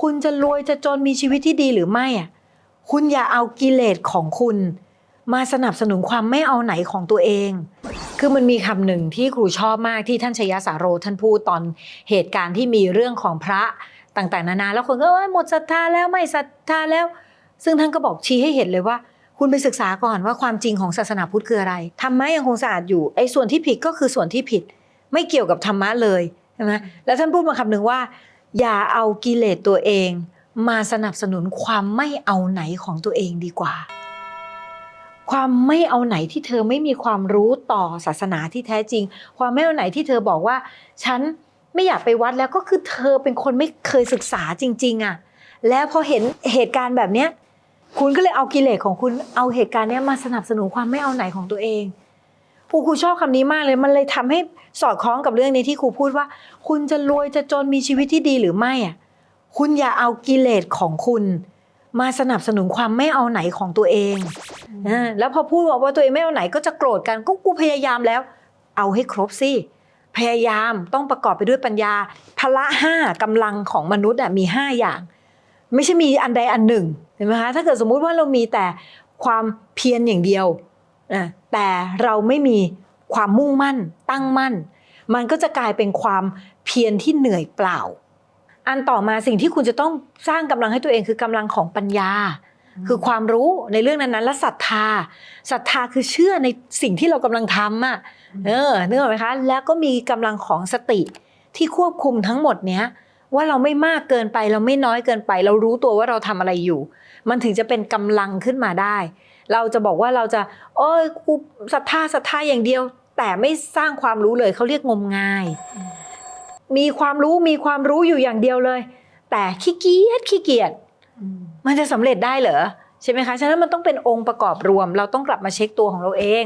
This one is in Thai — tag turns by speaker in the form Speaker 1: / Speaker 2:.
Speaker 1: คุณจะรวยจะจนมีชีวิตที่ดีหรือไม่อะคุณอย่าเอากิเลสของคุณ มาสนับสนุนความไม่เอาไหนของตัวเอง คือมันมีคำหนึ่งที่ครูชอบมากที่ท่านชยสาโรท่านพูดตอนเหตุการณ์ที่มีเรื่องของพระต่างๆนานาแล้วคนก็หมดศรัทธาแล้วไม่ศรัทธาแล้ว ซึ่งท่านก็บอกชี้ให้เห็นเลยว่า คุณไปศึกษาก่อนว่าความจริงของศาสนาพุทธคืออะไรธรรมะยังคงสะอาดอยู่ไอ้ส่วนที่ผิดก็คือส่วนที่ผิด ไม่เกี่ยวกับธรรมะเลยใช่ไหมแล้วท่านพูดมาคำหนึ่งว่า อย่าเอากิเลสตัวเอง มาสนับสนุนความไม่เอาไหนของตัวเองดีกว่า ความไม่เอาไหนที่เธอไม่มีความรู้ต่อศาสนาที่แท้จริง ความไม่เอาไหนที่เธอบอกว่า ฉันไม่อยากไปวัดแล้วก็คือเธอเป็นคนไม่เคยศึกษาจริง ๆอะ่ะแล้วพอเห็นเหตุการณ์แบบเนี้ยคุณก็เลยเอากิเลสของคุณเอาเหตุการณ์เนี้ยมาสนับสนุนความไม่เอาไหนของตัวเอง ครูครูชอบคำนี้มากเลย มันเลยทำให้สอดคล้องกับเรื่องนี้ที่ครูพูดว่า คุณจะรวยจะจนมีชีวิตที่ดีหรือไม่อะคุณอย่าเอากิเลสของคุณ มาสนับสนุนความไม่เอาไหนของตัวเองอ่าแล้วพอพูดบอกว่าตัวเองไม่เอาไหนก็จะโกรธกันก็กูพยายามแล้ว เอาให้ครบสิพยายามต้องประกอบไปด้วยปัญญาพละห้ากำลังของมนุษย์อะมีห้าอย่าง ไม่ใช่มีอันใดอันหนึ่งเห็นไหมคะถ้าเกิดสมมุติว่าเรามีแต่ความเพียรอย่างเดียว นะแต่เราไม่มีความมุ่งมั่นตั้งมั่น มันก็จะกลายเป็นความเพียรที่เหนื่อยเปล่า อันต่อมาสิ่งที่คุณจะต้องสร้างกำลังให้ตัวเองคือกำลังของปัญญา คือความรู้ในเรื่องนั้นๆและศรัทธาศรัทธาคือเชื่อในสิ่งที่เรากำลังทำอะเออนึกออกไหมคะแล้วก็มีกำลังของสติที่ควบคุมทั้งหมดเนี้ย ว่าเราไม่มากเกินไปเราไม่น้อยเกินไป เรารู้ตัวว่าเราทำอะไรอยู่ มันถึงจะเป็นกำลังขึ้นมาได้ เราจะบอกว่าเราจะเอ้ยกูศรัทธาศรัทธาอย่างเดียว แต่ไม่สร้างความรู้เลยเขาเรียกงมงาย มีความรู้มีความรู้อยู่อย่างเดียวเลย แต่ขี้เกียจขี้เกียจมันจะสำเร็จได้เหรอใช่ไหมคะฉะนั้นมันต้องเป็นองค์ประกอบรวม เราต้องกลับมาเช็คตัวของเราเอง